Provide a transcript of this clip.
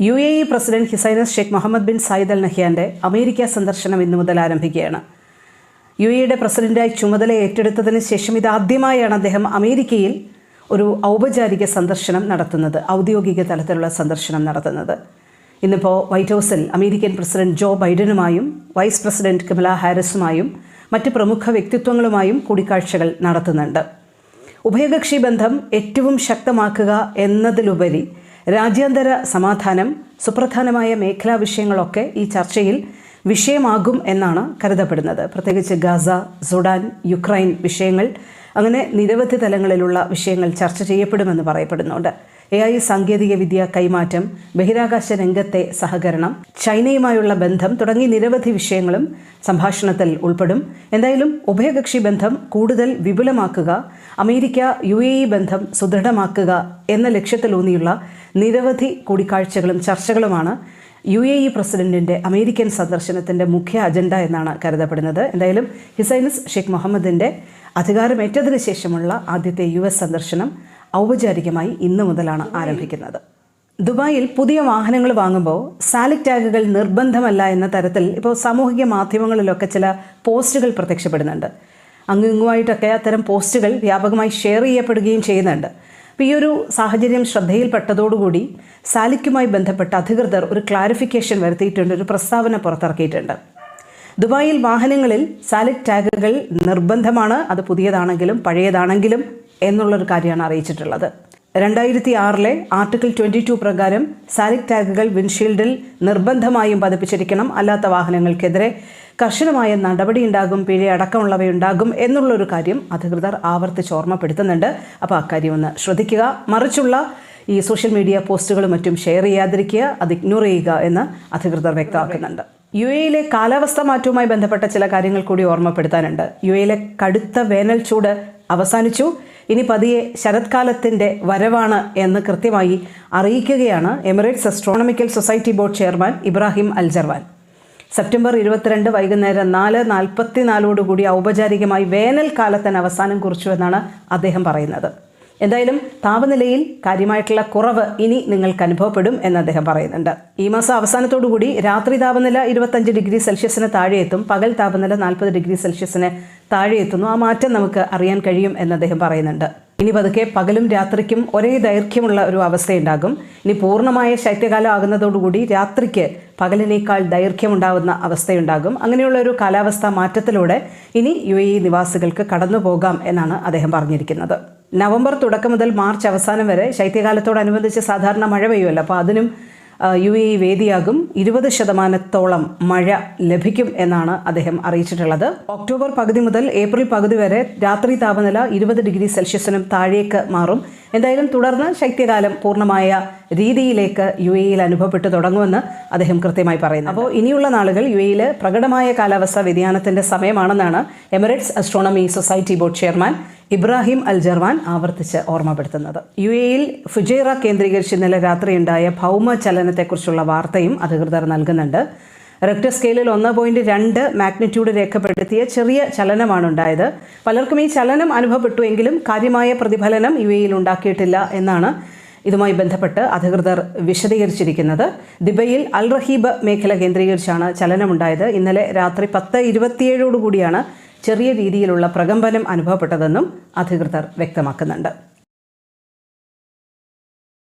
U A E president his highness Sheikh Mohammed bin Zayed Al നഹ്യാന്റെ America സന്ദർശനം ഇന്നു മുതൽ ആരംഭിക്കുകയാണ്. യു എയുടെ പ്രസിഡന്റായി ചുമതല ഏറ്റെടുത്തതിന് ശേഷം ഇതാദ്യമായാണ് അദ്ദേഹം അമേരിക്കയിൽ ഒരു ഔപചാരിക സന്ദർശനം നടത്തുന്നത് ഔദ്യോഗിക തലത്തിലുള്ള സന്ദർശനം നടത്തുന്നത്. ഇന്നിപ്പോൾ വൈറ്റ് ഹൗസിൽ അമേരിക്കൻ പ്രസിഡന്റ് ജോ ബൈഡനുമായും വൈസ് പ്രസിഡന്റ് കമല ഹാരിസുമായും മറ്റ് പ്രമുഖ വ്യക്തിത്വങ്ങളുമായും കൂടിക്കാഴ്ചകൾ നടത്തുന്നുണ്ട്. ഉഭയകക്ഷി ബന്ധം ഏറ്റവും ശക്തമാക്കുക എന്നതിലുപരി രാജ്യാന്തര സമാധാനം സുപ്രധാനമായ മേഖലാ വിഷയങ്ങളൊക്കെ ഈ ചർച്ചയിൽ വിഷയമാകും എന്നാണ് കരുതപ്പെടുന്നത്. പ്രത്യേകിച്ച് ഗാസ സുഡാൻ യുക്രൈൻ വിഷയങ്ങൾ അങ്ങനെ നിരവധി തലങ്ങളിലുള്ള വിഷയങ്ങൾ ചർച്ച ചെയ്യപ്പെടുമെന്ന് പറയപ്പെടുന്നുണ്ട്. എ ഐ സാങ്കേതിക വിദ്യ കൈമാറ്റം ബഹിരാകാശ രംഗത്തെ സഹകരണം ചൈനയുമായുള്ള ബന്ധം തുടങ്ങി നിരവധി വിഷയങ്ങളും സംഭാഷണത്തിൽ ഉൾപ്പെടും. എന്തായാലും ഉഭയകക്ഷി ബന്ധം കൂടുതൽ വിപുലമാക്കുക അമേരിക്ക യു ബന്ധം സുദൃഢമാക്കുക എന്ന ലക്ഷ്യത്തിലൂന്നിയുള്ള നിരവധി കൂടിക്കാഴ്ചകളും ചർച്ചകളുമാണ് യു എ ഇ പ്രസിഡന്റിന്റെ അമേരിക്കൻ സന്ദർശനത്തിന്റെ മുഖ്യ അജണ്ട എന്നാണ് കരുതപ്പെടുന്നത്. എന്തായാലും ഹിസൈനസ് ഷെയ്ഖ് മുഹമ്മദിന്റെ അധികാരമേറ്റതിന് ശേഷമുള്ള ആദ്യത്തെ യു എസ് സന്ദർശനം ഔപചാരികമായി ഇന്നു മുതലാണ് ആരംഭിക്കുന്നത്. ദുബായിൽ പുതിയ വാഹനങ്ങൾ വാങ്ങുമ്പോൾ സാലിക് ടാഗുകൾ നിർബന്ധമല്ല എന്ന തരത്തിൽ ഇപ്പോൾ സാമൂഹിക മാധ്യമങ്ങളിലൊക്കെ ചില പോസ്റ്റുകൾ പ്രത്യക്ഷപ്പെടുന്നുണ്ട്. അങ്ങുമായിട്ടൊക്കെ അത്തരം പോസ്റ്റുകൾ വ്യാപകമായി ഷെയർ ചെയ്യപ്പെടുകയും ചെയ്യുന്നുണ്ട്. അപ്പോൾ ഈ ഒരു സാഹചര്യം ശ്രദ്ധയിൽപ്പെട്ടതോടുകൂടി സാലിക്കുമായി ബന്ധപ്പെട്ട അധികൃതർ ഒരു ക്ലാരിഫിക്കേഷൻ വരുത്തിയിട്ടുണ്ട് ഒരു പ്രസ്താവന പുറത്തിറക്കിയിട്ടുണ്ട്. ദുബായിൽ വാഹനങ്ങളിൽ സാലിക് ടാഗുകൾ നിർബന്ധമാണ് അത് പുതിയതാണെങ്കിലും പഴയതാണെങ്കിലും എന്നുള്ളൊരു കാര്യമാണ് അറിയിച്ചിട്ടുള്ളത്. രണ്ടായിരത്തി ആറിലെ ആർട്ടിക്കിൾ ട്വന്റി ടു പ്രകാരം സാലിക് ടാഗുകൾ വിൻഷീൽഡിൽ നിർബന്ധമായും പതിപ്പിച്ചിരിക്കണം അല്ലാത്ത വാഹനങ്ങൾക്കെതിരെ കർശനമായ നടപടിയുണ്ടാകും പിഴ അടക്കമുള്ളവയുണ്ടാകും എന്നുള്ളൊരു കാര്യം അധികൃതർ ആവർത്തിച്ച് ഓർമ്മപ്പെടുത്തുന്നുണ്ട്. അപ്പോൾ അക്കാര്യം ഒന്ന് ശ്രദ്ധിക്കുക. മറിച്ചുള്ള ഈ സോഷ്യൽ മീഡിയ പോസ്റ്റുകളും മറ്റും ഷെയർ ചെയ്യാതിരിക്കുക അത് ഇഗ്നോർ ചെയ്യുക എന്ന് അധികൃതർ വ്യക്തമാക്കുന്നുണ്ട്. യു എയിലെ കാലാവസ്ഥ മാറ്റവുമായി ബന്ധപ്പെട്ട ചില കാര്യങ്ങൾ കൂടി ഓർമ്മപ്പെടുത്താനുണ്ട്. യു എയിലെ കടുത്ത വേനൽ ചൂട് അവസാനിച്ചു. ഇനി പതിയെ ശരത്കാലത്തിന്റെ വരവാണ് എന്ന് കൃത്യമായി അറിയിക്കുകയാണ് Emirates astronomical society board chairman Ibrahim Al Jarwan. September ഇരുപത്തിരണ്ട് വൈകുന്നേരം നാല് നാൽപ്പത്തി നാലോടുകൂടി ഔപചാരികമായി വേനൽക്കാലത്തിന് അവസാനം കുറിച്ചു എന്നാണ് അദ്ദേഹം പറയുന്നത്. എന്തായാലും താപനിലയിൽ കാര്യമായിട്ടുള്ള കുറവ് ഇനി നിങ്ങൾക്ക് അനുഭവപ്പെടും എന്ന് അദ്ദേഹം പറയുന്നുണ്ട്. ഈ മാസം അവസാനത്തോടുകൂടി രാത്രി താപനില ഇരുപത്തഞ്ച് ഡിഗ്രി സെൽഷ്യസിന് താഴെ എത്തും പകൽ താപനില നാൽപ്പത് ഡിഗ്രി സെൽഷ്യസിന് താഴെ എത്തുന്നു ആ മാറ്റം നമുക്ക് അറിയാൻ കഴിയും എന്ന് അദ്ദേഹം പറയുന്നുണ്ട്. ഇനി പതുക്കെ പകലും രാത്രിക്കും ഒരേ ദൈർഘ്യമുള്ള ഒരു അവസ്ഥയുണ്ടാകും. ഇനി പൂർണമായ ശൈത്യകാലം ആകുന്നതോടുകൂടി രാത്രിക്ക് പകലിനേക്കാൾ ദൈർഘ്യമുണ്ടാകുന്ന അവസ്ഥയുണ്ടാകും. അങ്ങനെയുള്ള ഒരു കാലാവസ്ഥാ മാറ്റത്തിലൂടെ ഇനി യു എ നിവാസികൾക്ക് കടന്നു പോകാം എന്നാണ് അദ്ദേഹം പറഞ്ഞിരിക്കുന്നത്. നവംബർ തുടക്കം മുതൽ മാർച്ച് അവസാനം വരെ ശൈത്യകാലത്തോടനുബന്ധിച്ച് സാധാരണ മഴ പെയ്യുമല്ലോ. അപ്പോൾ അതിനും യു എ വേദിയാകും. ഇരുപത് ശതമാനത്തോളം മഴ ലഭിക്കും എന്നാണ് അദ്ദേഹം അറിയിച്ചിട്ടുള്ളത്. ഒക്ടോബർ പകുതി മുതൽ ഏപ്രിൽ പകുതി വരെ രാത്രി താപനില ഇരുപത് ഡിഗ്രി സെൽഷ്യസിനും താഴേക്ക് മാറും. എന്തായാലും തുടർന്ന് ശൈത്യകാലം പൂർണമായ രീതിയിലേക്ക് യു എയിൽ അനുഭവപ്പെട്ടു തുടങ്ങുമെന്ന് അദ്ദേഹം കൃത്യമായി പറയുന്നു അപ്പോൾ ഇനിയുള്ള നാളുകൾ യു എയിൽ പ്രകടമായ കാലാവസ്ഥാ വ്യതിയാനത്തിന്റെ സമയമാണെന്നാണ് Emirates astronomy society board chairman Ibrahim Al Jarwan ആവർത്തിച്ച് ഓർമ്മപ്പെടുത്തുന്നത്. യു എയിൽ ഫുജൈറ കേന്ദ്രീകരിച്ച് ഇന്നലെ രാത്രിയുണ്ടായ ഭൗമ ചലനത്തെക്കുറിച്ചുള്ള വാർത്തയും അധികൃതർ നൽകുന്നുണ്ട്. റെക്ടർ സ്കെയിലിൽ ഒന്ന് പോയിന്റ് രണ്ട് മാഗ്നിറ്റ്യൂഡ് രേഖപ്പെടുത്തിയ ചെറിയ ചലനമാണ് ഉണ്ടായത് പലർക്കും ഈ ചലനം അനുഭവപ്പെട്ടുവെങ്കിലും കാര്യമായ പ്രതിഫലനം യു എയിൽ ഉണ്ടാക്കിയിട്ടില്ല എന്നാണ് ഇതുമായി ബന്ധപ്പെട്ട് അധികൃതർ വിശദീകരിച്ചിരിക്കുന്നത്. ദിബയിൽ അൽ റഹീബ് മേഖല കേന്ദ്രീകരിച്ചാണ് ചലനമുണ്ടായത്. ഇന്നലെ രാത്രി പത്ത് ഇരുപത്തിയേഴോടുകൂടിയാണ് ചെറിയ രീതിയിലുള്ള പ്രകമ്പനം അനുഭവപ്പെട്ടതെന്നും അധികൃതർ വ്യക്തമാക്കുന്നുണ്ട്